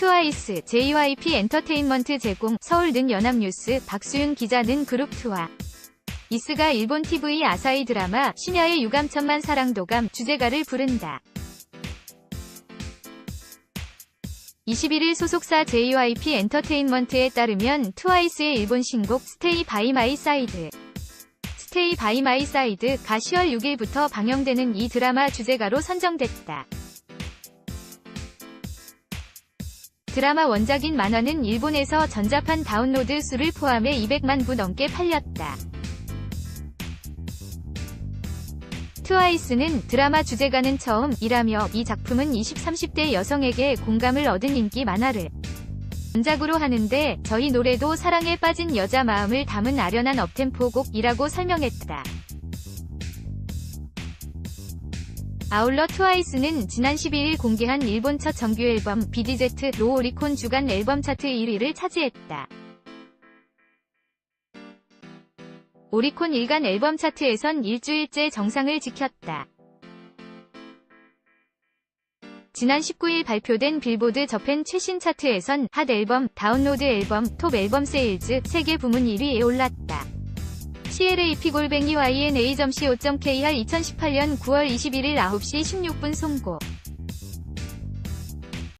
트와이스, JYP 엔터테인먼트 제공, 서울 는 연합뉴스, 박수윤 기자 는 그룹2와 이스가 일본 TV 아사히 드라마 심야의 유감천만 사랑도감 주제가를 부른다. 21일 소속사 JYP 엔터테인먼트에 따르면 트와이스의 일본 신곡 스테이 바이 마이 사이드 스테이 바이 마이 사이드가 10월 6일부터 방영되는 이 드라마 주제가로 선정됐다. 드라마 원작인 만화는 일본에서 전자판 다운로드 수를 포함해 200만 부 넘게 팔렸다. 트와이스는 드라마 주제가는 처음이라며 이 작품은 20-30대 여성에게 공감을 얻은 인기 만화를 원작으로 하는데 저희 노래도 사랑에 빠진 여자 마음을 담은 아련한 업템포 곡이라고 설명했다. 아울러 트와이스는 지난 12일 공개한 일본 첫 정규 앨범 BDZ로 오리콘 주간 앨범 차트 1위를 차지했다. 오리콘 일간 앨범 차트에선 일주일째 정상을 지켰다. 지난 19일 발표된 빌보드 저팬 최신 차트에선 핫 앨범, 다운로드 앨범, 톱 앨범 세일즈 3개 부문 1위에 올랐다. CLAP 골뱅이 YNA.co.kr 2018년 9월 21일 9시 16분 송고